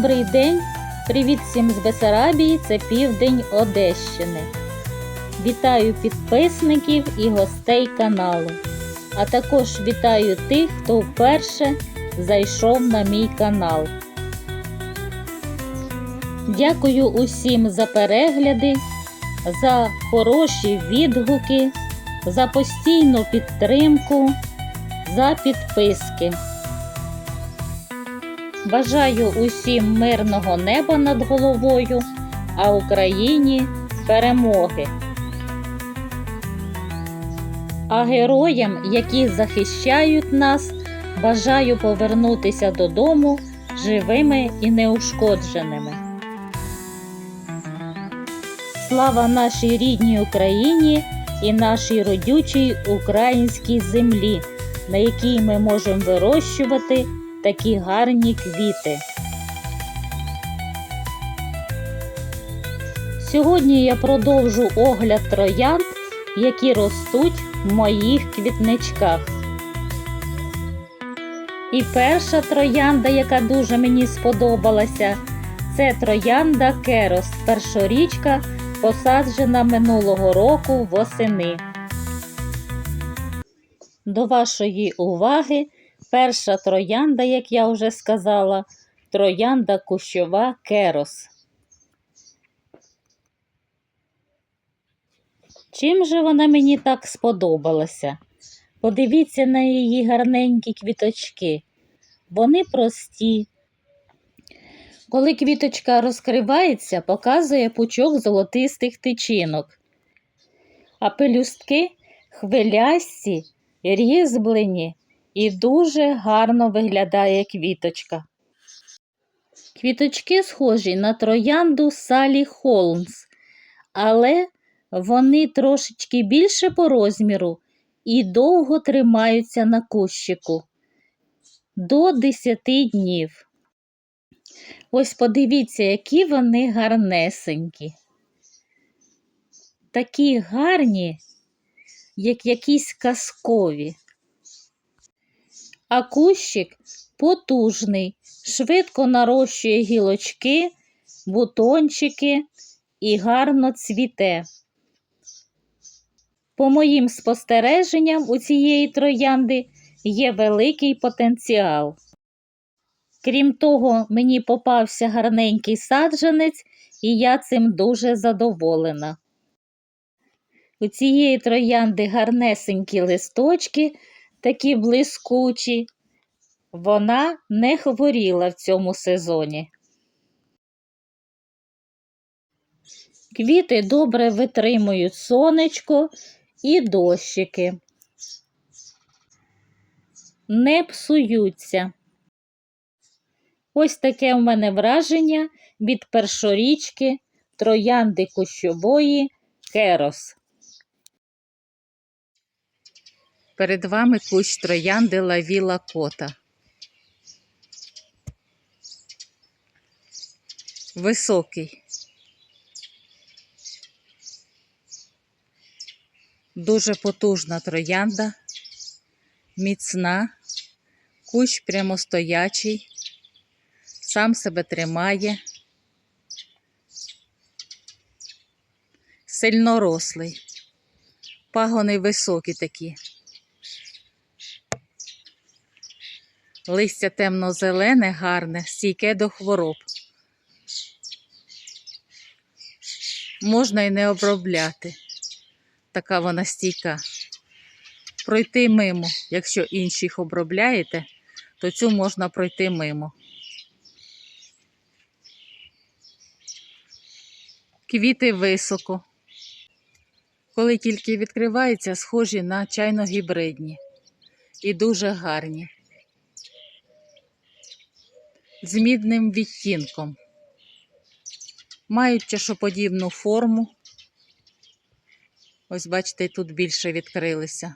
Добрий день! Привіт всім з Бесарабії, це південь Одещини. Вітаю підписників і гостей каналу. А також вітаю тих, хто вперше зайшов на мій канал. Дякую усім за перегляди, за хороші відгуки, за постійну підтримку, за підписки. Бажаю усім мирного неба над головою, а Україні перемоги. А героям, які захищають нас, бажаю повернутися додому живими і неушкодженими. Слава нашій рідній Україні і нашій родючій українській землі, на якій ми можемо вирощувати такі гарні квіти. Сьогодні я продовжу огляд троянд, які ростуть в моїх квітничках. І перша троянда, яка дуже мені сподобалася, це троянда Керос, першорічка, посаджена минулого року восени. До вашої уваги перша троянда, як я вже сказала, троянда кущова Керос. Чим же вона мені так сподобалася? Подивіться на її гарненькі квіточки. Вони прості. Коли квіточка розкривається, показує пучок золотистих тичинок, а пелюстки хвилясті, різьблені і дуже гарно виглядає квіточка. Квіточки схожі на троянду Салі Холмс, але вони трошечки більше по розміру і довго тримаються на кущику до 10 днів. Ось подивіться, які вони гарнесенькі. Такі гарні, як якісь казкові. А кущик потужний, швидко нарощує гілочки, бутончики і гарно цвіте. По моїм спостереженням, у цієї троянди є великий потенціал. Крім того, мені попався гарненький саджанець, і я цим дуже задоволена. У цієї троянди гарнесенькі листочки, такі блискучі. Вона не хворіла в цьому сезоні. Квіти добре витримують сонечко і дощики. Не псуються. Ось таке в мене враження від першорічки троянди кущової Керос. Перед вами кущ троянди лавіла кота. Високий. Дуже потужна троянда, міцна, кущ прямостоячий, сам себе тримає, сильнорослий, пагони високі такі. Листя темно-зелене, гарне, стійке до хвороб. Можна і не обробляти. Така вона стійка. Пройти мимо. Якщо інших обробляєте, то цю можна пройти мимо. Квіти високо. Коли тільки відкриваються, схожі на чайно-гібридні і дуже гарні. З мідним відтінком. Мають чашоподібну форму. Ось, бачите, тут більше відкрилися.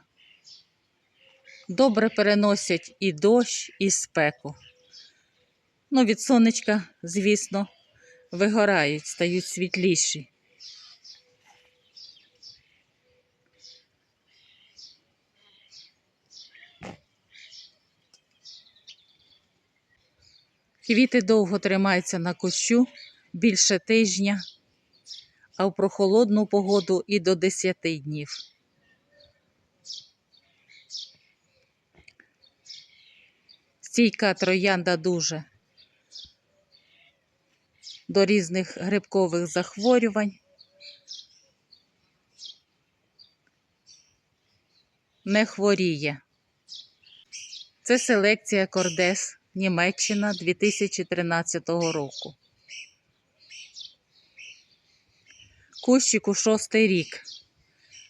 Добре переносять і дощ, і спеку. Ну, від сонечка, звісно, вигорають, стають світліші. Квіти довго тримаються на кущу більше тижня, а в прохолодну погоду і до 10 днів. Стійка троянда дуже до різних грибкових захворювань. Не хворіє. Це селекція Кордес Німеччина 2013 року. Кущику шостий рік.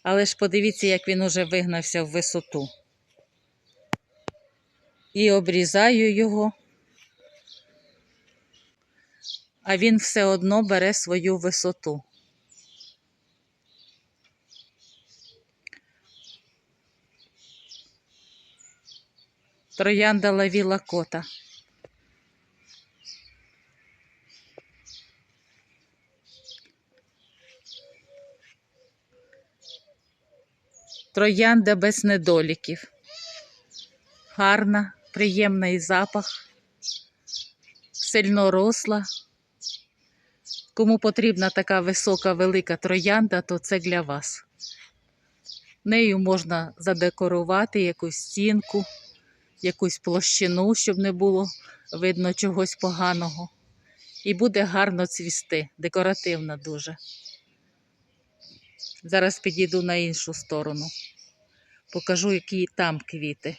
Але ж подивіться, як він уже вигнався в висоту. І обрізаю його, а він все одно бере свою висоту. Троянда лавіла кота. Троянда без недоліків. Гарна, приємний запах, сильно росла. Кому потрібна така висока велика троянда, то це для вас. Нею можна задекорувати якусь стінку, якусь площину, щоб не було видно чогось поганого. І буде гарно цвісти, декоративна дуже. Зараз підійду на іншу сторону. Покажу, які там квіти.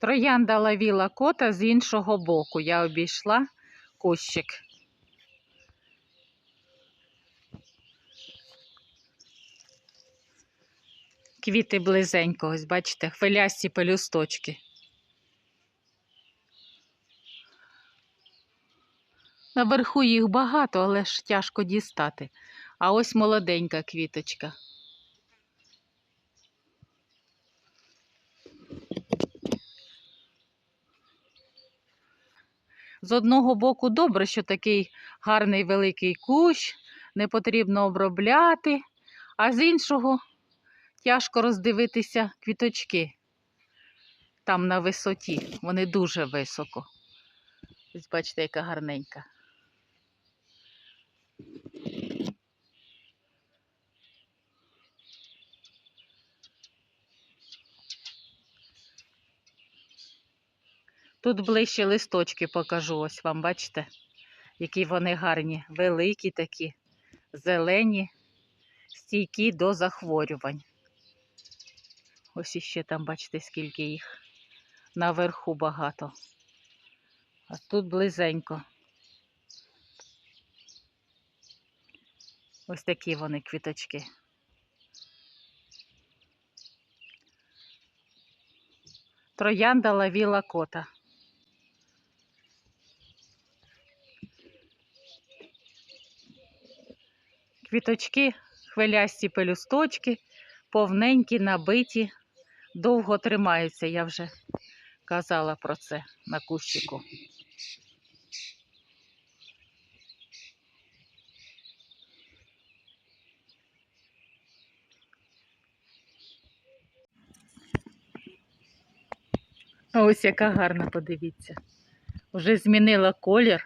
Троянда лавіла кота з іншого боку. Я обійшла кущик. Квіти близенько, ось бачите, хвилясті пелюсточки. Наверху їх багато, але ж тяжко дістати. А ось молоденька квіточка. З одного боку добре, що такий гарний великий кущ, не потрібно обробляти, а з іншого тяжко роздивитися квіточки там на висоті. Вони дуже високо. Ось бачите, яка гарненька. Тут ближче листочки покажу. Ось вам, бачите, які вони гарні, великі такі, зелені, стійкі до захворювань. Ось іще там, бачите, скільки їх. Наверху багато. А тут близенько. Ось такі вони квіточки. Троянда лавіла кота. Квіточки, хвилясті пелюсточки, повненькі, набиті, довго тримаються, я вже казала про це на кущику. Ось яка гарна, подивіться. Вже змінила колір.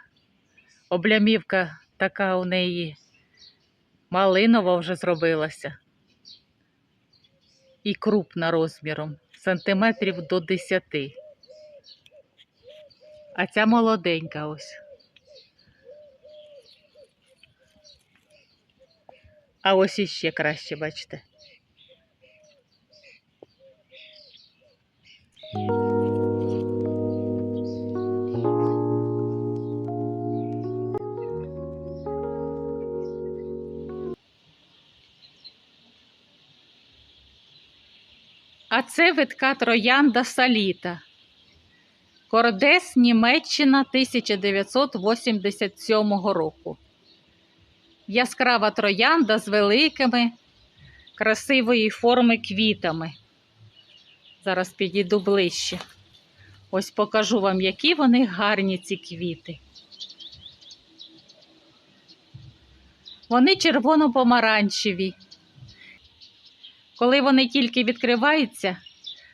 Облямівка така у неї малинова вже зробилася. І крупна розміром, сантиметрів до 10. А ця молоденька ось. А ось іще краще, бачите. А це витка троянда Саліта. Кордес, Німеччина 1987 року. Яскрава троянда з великими, красивої форми квітами. Зараз підійду ближче. Ось покажу вам, які вони гарні, ці квіти. Вони червоно-помаранчеві. Коли вони тільки відкриваються,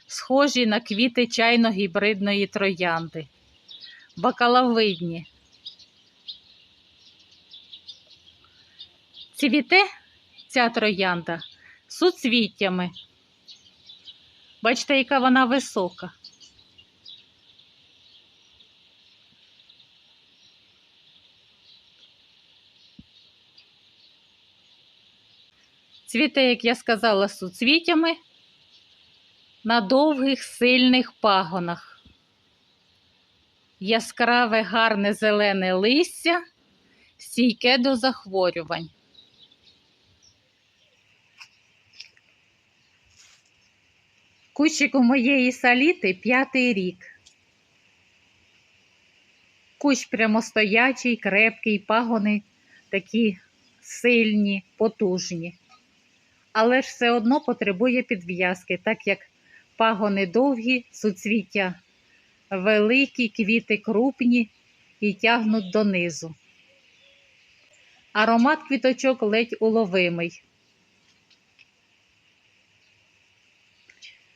схожі на квіти чайно-гібридної троянди. бакалавидні. Цвіте ця троянда суцвіттями. Бачите, яка вона висока. Цвіте, як я сказала, суцвіттями на довгих сильних пагонах. Яскраве гарне зелене листя, стійке до захворювань. Кущик у моєї саліти п'ятий рік. Кущ прямостоячий, крепкий, пагони такі сильні, потужні. Але ж все одно потребує підв'язки, так як пагони довгі, суцвіття великі, квіти крупні і тягнуть донизу. Аромат квіточок ледь уловимий.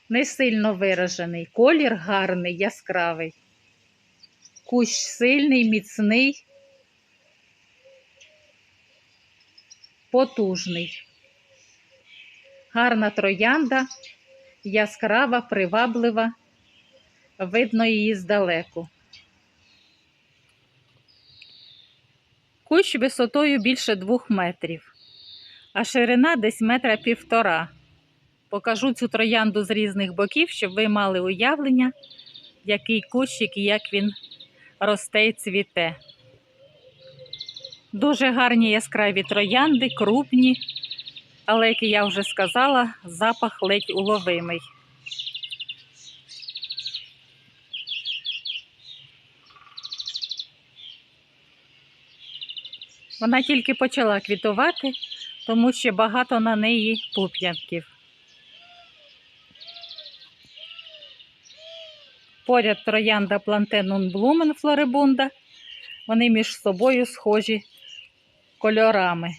Не сильно виражений, колір гарний, яскравий. Кущ сильний, міцний, потужний. Гарна троянда, яскрава, приваблива, видно її здалеку. Кущ висотою більше двох метрів, а ширина десь метра півтора. Покажу цю троянду з різних боків, щоб ви мали уявлення, який кущик і як він росте і цвіте. Дуже гарні яскраві троянди, крупні, але, як я вже сказала, запах ледь уловимий. Вона тільки почала квітувати, тому що багато на неї пуп'янків. Поряд троянда плантенун блумен флорибунда. Вони між собою схожі кольорами.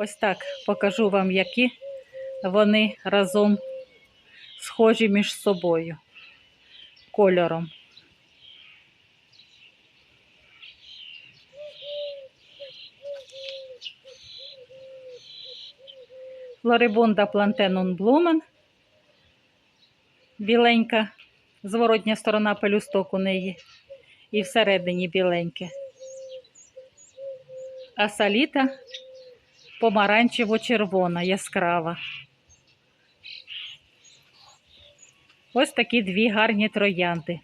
Ось так покажу вам, які вони разом схожі між собою кольором. Флорибунда плантенун блумен. Біленька, зворотня сторона пелюсток у неї. І всередині біленьке. А саліта помаранчево-червона, яскрава. Ось такі дві гарні троянди.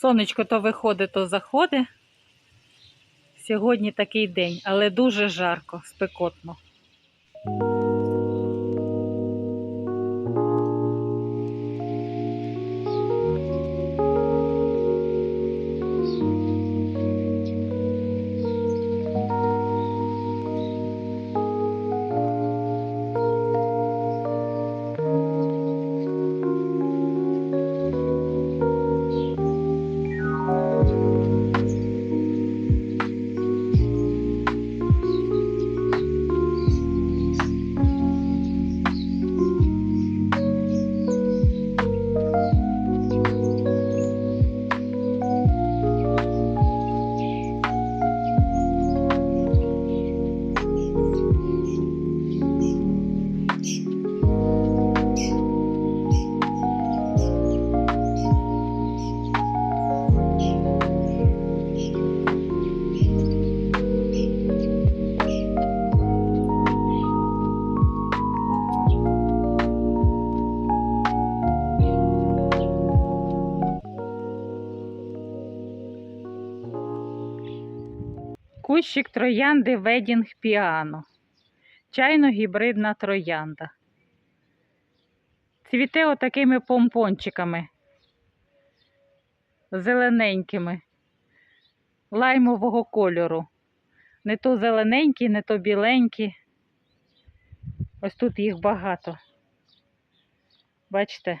Сонечко то виходить, то заходить. Сьогодні такий день, але дуже жарко, спекотно. Кущик троянди Ведінг Піано. Чайно-гібридна троянда. Цвіте отакими помпончиками. Зелененькими, лаймового кольору. Не то зелененькі, не то біленькі. Ось тут їх багато. Бачите?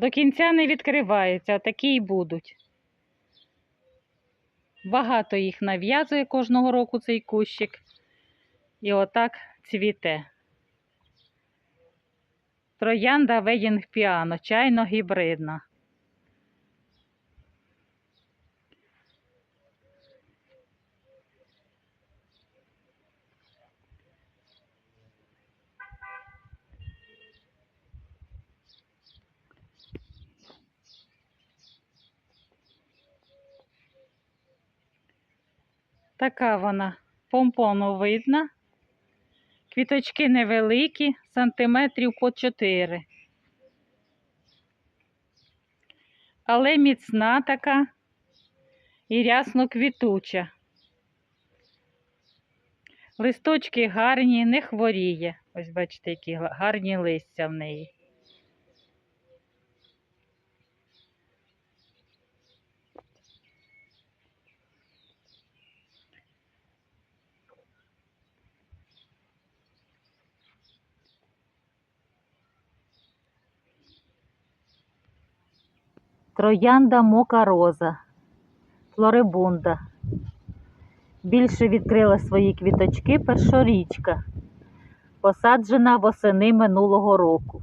До кінця не відкриваються, такі й будуть. Багато їх нав'язує кожного року цей кущик. І отак цвіте. Троянда Веїнг Піано, чайно гібридна. Така вона помпоновидна. Квіточки невеликі, сантиметрів по 4. Але міцна така і рясно квітуча. Листочки гарні, не хворіє. Ось бачите, які гарні листя в неї. Троянда мока роза, флорибунда. Більше відкрила свої квіточки першорічка, посаджена восени минулого року.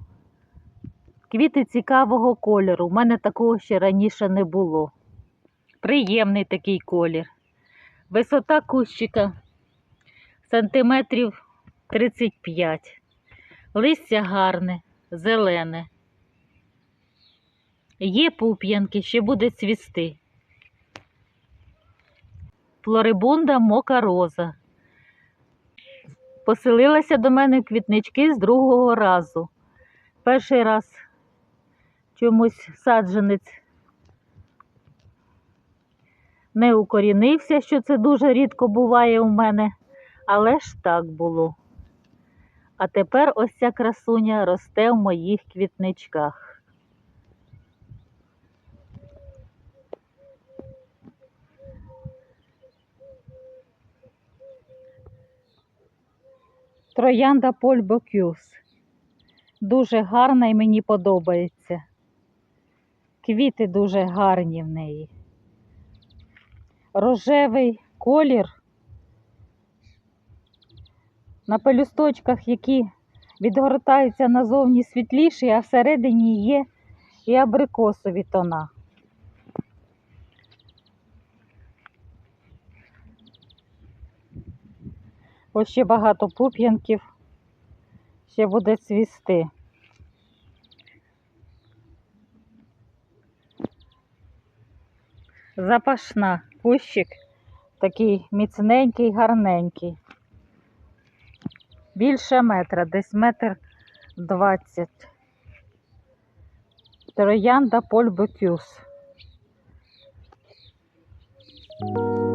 Квіти цікавого кольору, у мене такого ще раніше не було. Приємний такий колір. Висота кущика сантиметрів 35. Листя гарне, зелене. Є пуп'янки, ще буде цвісти. Флорибунда мока роза. Поселилася до мене квітнички з другого разу. Перший раз чомусь саджанець не укорінився, що це дуже рідко буває у мене, але ж так було. А тепер ось ця красуня росте в моїх квітничках. Троянда Поль Бокюс. Дуже гарна і мені подобається. Квіти дуже гарні в неї. Рожевий колір. На пелюсточках, які відгортаються назовні світліші, а всередині є і абрикосові тона. Ось ще багато пуп'янків, ще буде цвісти. Запашна кущик, такий міцненький, гарненький. Більше метра, десь метр двадцять. Троянда Поль Бекюс. Поль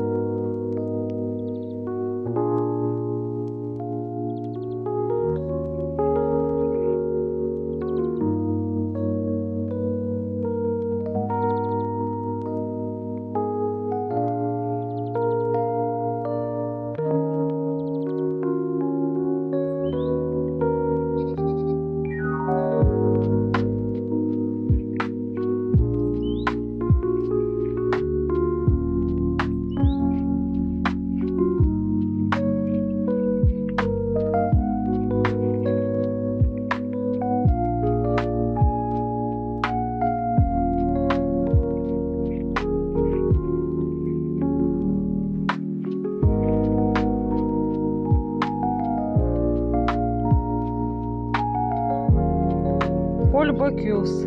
Бокюс.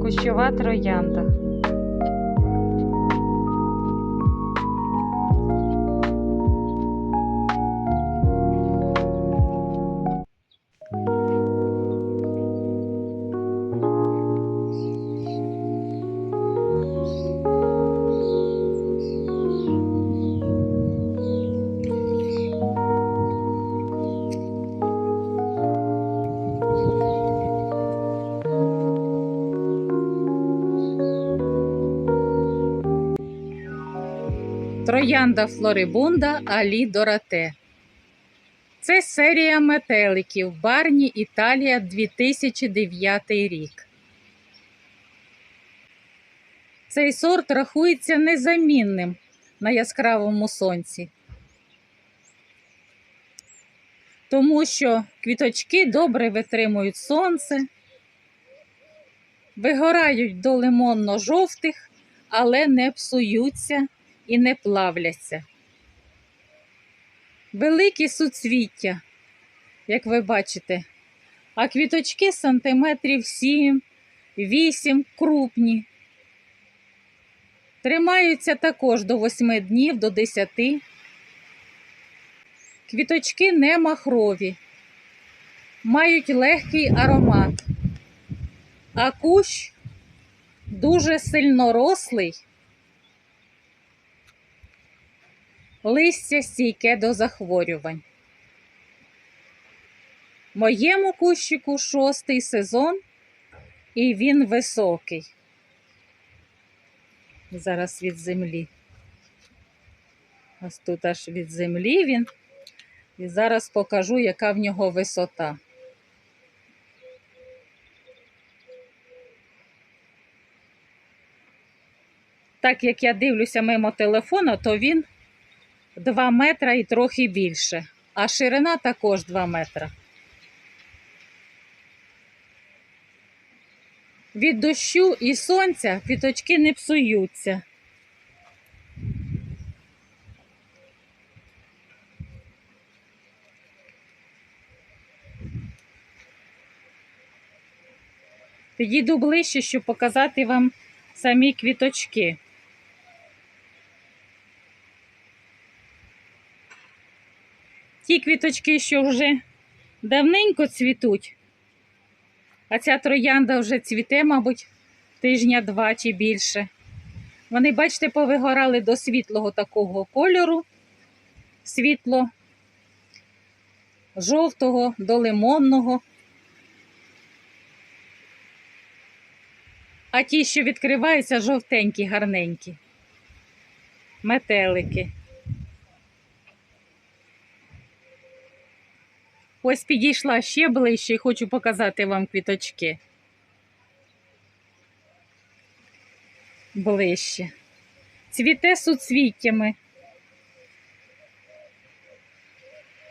Кущова троянда. Троянда Флорибунда Алі Дорате. Це серія метеликів Барні Італія 2009 рік. Цей сорт рахується незамінним на яскравому сонці. Тому що квіточки добре витримують сонце, вигорають до лимонно-жовтих, але не псуються і не плавляться. Великі суцвіття, як ви бачите, а квіточки сантиметрів 7, 8 крупні. Тримаються також до 8 днів, до 10. Квіточки не махрові, мають легкий аромат, а кущ дуже сильно листя стійке до захворювань. Моєму кущику шостий сезон, і він високий. Зараз від землі. Ось тут аж від землі він. І зараз покажу, яка в нього висота. Так як я дивлюся мимо телефона, то він 2 метра і трохи більше, а ширина також 2 метра. Від дощу і сонця квіточки не псуються. Підійду ближче, щоб показати вам самі квіточки. Ті квіточки, що вже давненько цвітуть, а ця троянда вже цвіте, мабуть, тижня два чи більше. Вони, бачите, повигорали до світлого такого кольору, світло жовтого до лимонного. А ті, що відкриваються, жовтенькі, гарненькі. Метелики. Ось підійшла ще ближче і хочу показати вам квіточки. Ближче. Цвіте суцвіттями.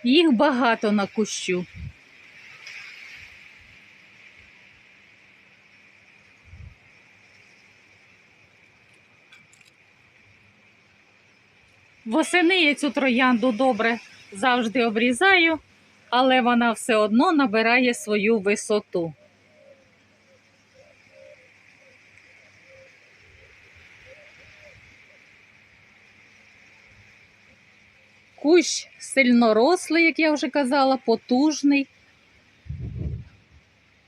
Їх багато на кущу. Восени я цю троянду добре завжди обрізаю, але вона все одно набирає свою висоту. Кущ сильнорослий, як я вже казала, потужний.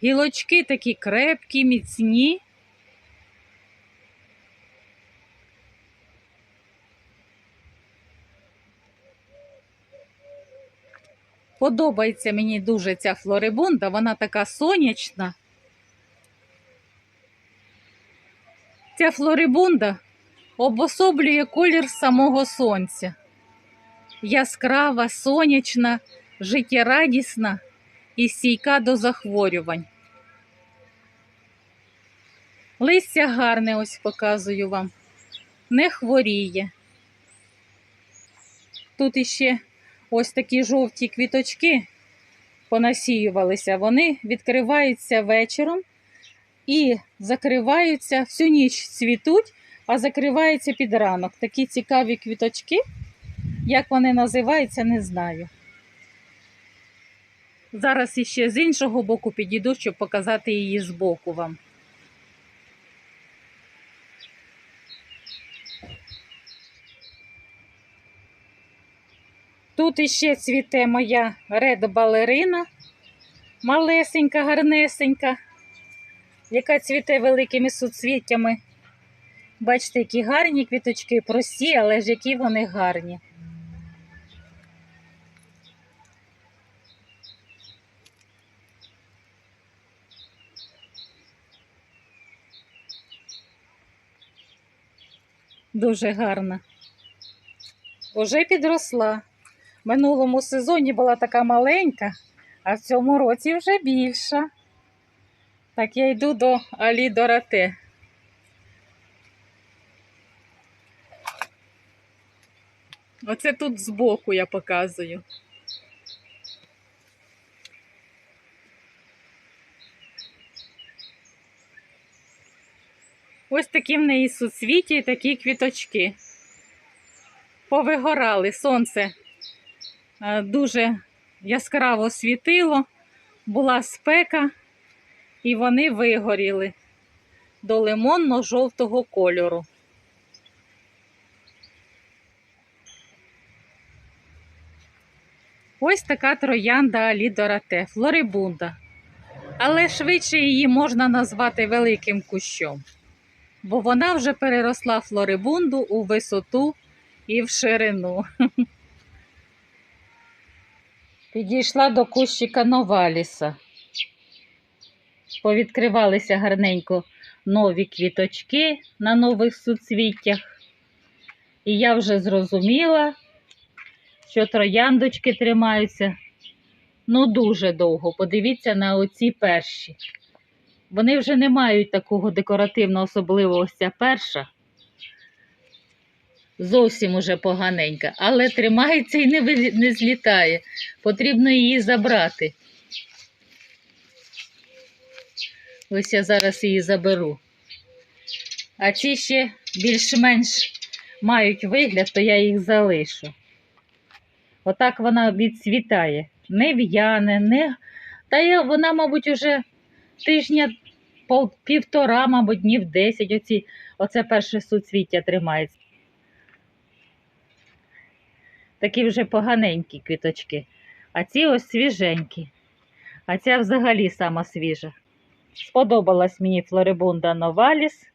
Гілочки такі крепкі, міцні. Подобається мені дуже ця флорибунда, вона така сонячна. Ця флорибунда обособлює колір самого сонця. Яскрава, сонячна, життєрадісна і стійка до захворювань. Листя гарне, ось показую вам, не хворіє. Тут іще ось такі жовті квіточки понасіювалися. Вони відкриваються вечором і закриваються всю ніч цвітуть, а закриваються під ранок. Такі цікаві квіточки. Як вони називаються, не знаю. Зараз іще з іншого боку підійду, щоб показати її збоку вам. Тут іще цвіте моя ред балерина, малесенька, гарнесенька, яка цвіте великими суцвіттями. Бачите, які гарні квіточки, прості, але ж які вони гарні. Дуже гарна. Уже підросла. В минулому сезоні була така маленька, а в цьому році вже більша. Так, я йду до Алі Дорате. Оце тут збоку я показую. Ось такі в неї суцвіті і такі квіточки. Повигорали сонце дуже яскраво світило, була спека, і вони вигоріли до лимонно-жовтого кольору. Ось така троянда Алідорате, флорибунда. Але швидше її можна назвати великим кущом, бо вона вже переросла флорибунду у висоту і в ширину. Підійшла до кущика Новаліса. Повідкривалися гарненько нові квіточки на нових суцвіттях. І я вже зрозуміла, що трояндочки тримаються ну дуже довго. Подивіться на оці перші. Вони вже не мають такого декоративного особливого перша. Зовсім уже поганенька, але тримається і не, не злітає. Потрібно її забрати. Ось я зараз її заберу. А ці ще більш-менш мають вигляд, то я їх залишу. Отак вона відцвітає. Не в'яне, не. Та я, вона, мабуть, уже тижня півтора, мабуть, днів десять. Оці, оце перше суцвіття тримається. Такі вже поганенькі квіточки. А ці ось свіженькі. А ця взагалі сама свіжа. Сподобалась мені флорибунда Новаліс.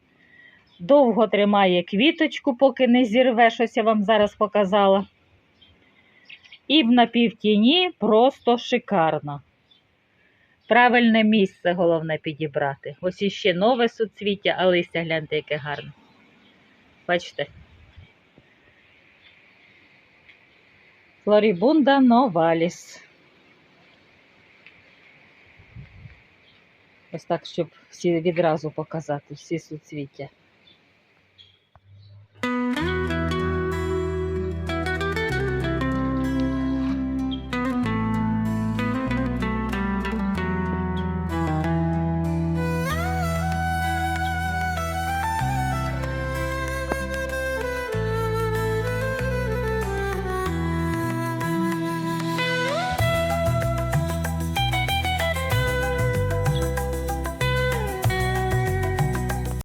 Довго тримає квіточку, поки не зірве, щось я вам зараз показала. І в напівтіні просто шикарно. Правильне місце головне підібрати. Ось іще нове суцвіття, а листя гляньте, яке гарне. Бачите? Флорибунда Новаліс. Ось так, щоб всі відразу показати, всі суцвіття.